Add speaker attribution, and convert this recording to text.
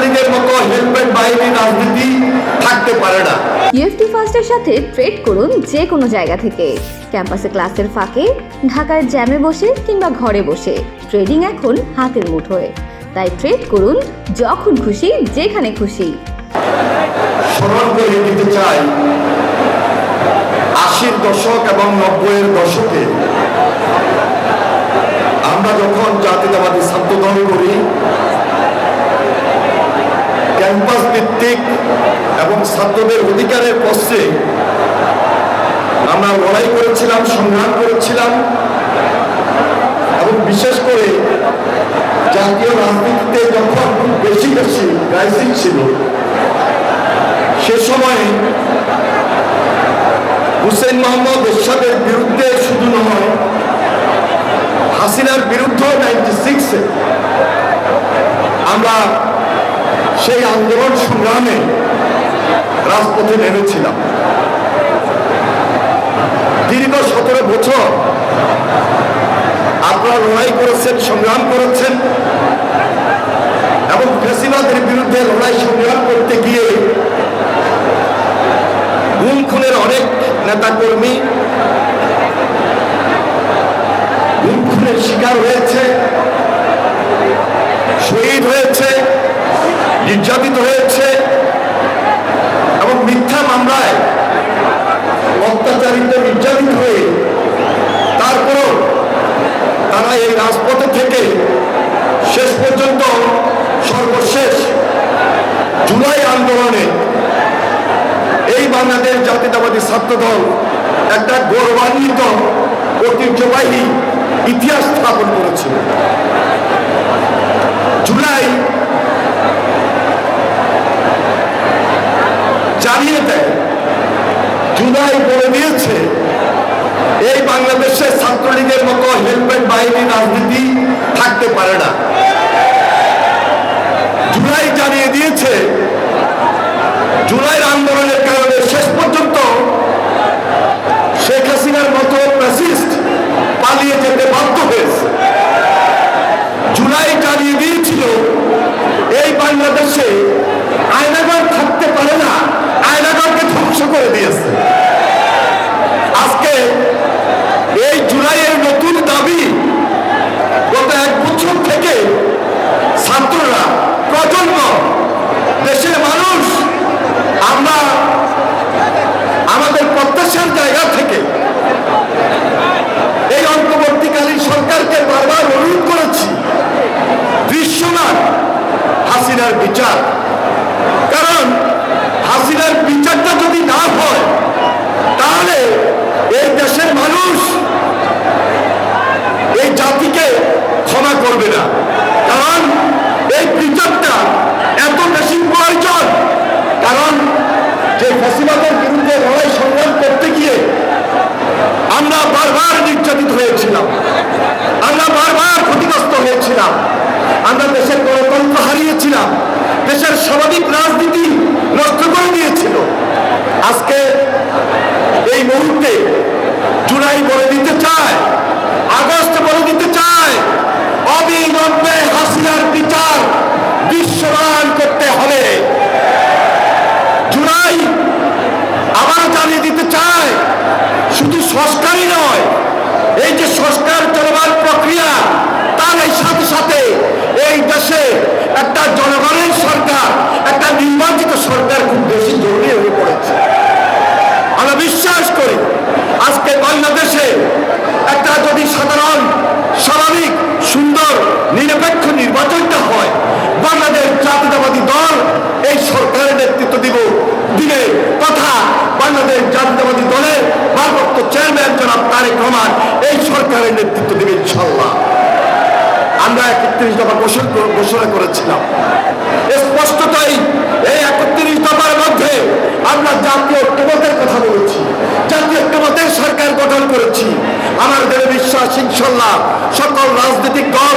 Speaker 1: ছাত্রলীগের মতো হেলমেট বাহিনী রাজনীতি থাকতে পারে না।
Speaker 2: ইউএফটি ফার্স্টের সাথে ট্রেড করুন যে কোনো জায়গা থেকে। ক্যাম্পাসে ক্লাসের ফাঁকে ঢাকার জ্যামে বসে কিংবা ঘরে বসে। ট্রেডিং এখন হাতের মুঠোয়। তাই ট্রেড করুন যখন খুশি যেখানে খুশি।
Speaker 1: স্মরণ করে দিতে চাই আশির দশক এবং নব্বইয়ের দশকে। আমরা যখন জাতীয়তাবাদী ছাত্র দল করি ক্যাম্পাস ভিত্তিক এবং ছাত্রদের অধিকারের পক্ষে আমরা লড়াই করেছিলাম, সংগ্রাম করেছিলাম এবং বিশেষ করে জাতীয় রাজনীতিতে যখন বেশি বেশি ক্রাইসিস ছিল, সে সময়ে হুসেন মোহাম্মদ এরশাদের বিরুদ্ধে শুধু নয়, হাসিনার বিরুদ্ধে নাইনটি সিক্সে আমরা সেই আন্দোলন সংগ্রামে রাজপথে নেমেছিলাম। দীর্ঘ সতেরো বছর আপনারা লড়াই করেছেন, সংগ্রাম করেছেন এবং ফেসিবাদের বিরুদ্ধে লড়াই, সংগ্রাম করতে গিয়ে গুম খুনের অনেক নেতাকর্মী গুম খুনের শিকার হয়েছে, শহীদ হয়েছে, নির্যাতিত হয়েছে মিথ্যা অত্যাচারিত, নির্যাতিত হয়ে তারপরও তারা এই রাজপথে থেকে শেষ পর্যন্ত সর্বশেষ জুলাই আন্দোলনে এই বাংলাদেশ জাতীয়তাবাদী ছাত্র দল একটা গৌরবান্বিত, ঐতিহ্যবাহী ইতিহাস স্থাপন করেছিল জুলাই জানিয়ে দেয় জুলাই করে দিয়েছে। এই বাংলাদেশে ছাত্রলীগের মতো হেলমেট বাহিনী রাজনীতি থাকতে পারে না। জুলাই জানিয়ে দিয়েছে। জুলাইয়ের আন্দোলনের কারণে শেষ পর্যন্ত শেখ হাসিনার মতো প্রেসিস্ট পালিয়ে যেতে বাধ্য হয়েছে জুলাই জানিয়ে দিয়েছিল এই বাংলাদেশে আয়নাগর থাকতে পারে না আয়নাগরকে ধ্বংস করে দিয়েছে আজকে এই জুলাইয়ের নতুন দাবি গত এক বছর থেকে ছাত্ররা প্রজন্ম দেশের মানুষ আমরা আমাদের প্রত্যাশার জায়গা থেকে এই অন্তর্বর্তীকালীন সরকারকে বারবার অনুরোধ করেছি দৃশ্যমান হাসিনার বিচার। কারণ হাসিনার বিচারটা যদি না হয়, তাহলে এই দেশের মানুষ এই জাতিকে ক্ষমা করবে না। কারণ এই বিচারটা এত বেশি প্রয়োজন। কারণ যে ফসিবাদের বিরুদ্ধে লড়াই সংগ্রাম করতে গিয়ে আমরা বারবার নির্যাতিত হয়েছিলাম আমরা বারবার ক্ষতিগ্রস্ত হয়েছিলাম আমরা দেশের গণতন্ত্র হারিয়েছিলাম দেশের স্বাভাবিক রাজনীতি নষ্ট করে দিয়েছিল আজকে এই মুহূর্তে জুলাই বলে দিতে চায় আগস্ট বলে দিতে চায় অবিলম্বে হাসিনার বিচার দৃশ্যমান করতে হবে জুলাই আবার জানিয়ে দিতে চায় শুধু সংস্কারই নয় এই যে সংস্কার চলমান প্রক্রিয়া তার এই সাথে সাথে এই দেশে একটা জনগণের সরকার একটা নির্বাচিত সরকার খুব বেশি জরুরি হয়ে পড়েছে আমরা বিশ্বাস করি আজকে বাংলাদেশে একটা যদি সাধারণ স্বাভাবিক সুন্দর নিরপেক্ষ নির্বাচনটা হয় বাংলাদেশ জাতীয়তাবাদী দল এই সরকারের নেতৃত্ব দিব দিবে তথা বাংলাদেশ জাতীয়তাবাদী দলের ভারপ্রাপ্ত চেয়ারম্যান জনাব তারেক রহমান, এই সরকারের নেতৃত্ব দেবে ইনশাল্লাহ আমরা একত্রিশ দফা ঘোষণা ঘোষণা করেছিলাম। স্পষ্টতই এই একত্রিশ দফার মধ্যে আমরা জাতীয় ঐক্যমতের কথা বলেছি। জাতীয় ঐক্যমতের সরকার গঠন করেছি। আমার আমাদের বিশ্বাস ইনশাল্লাহ সকল রাজনৈতিক দল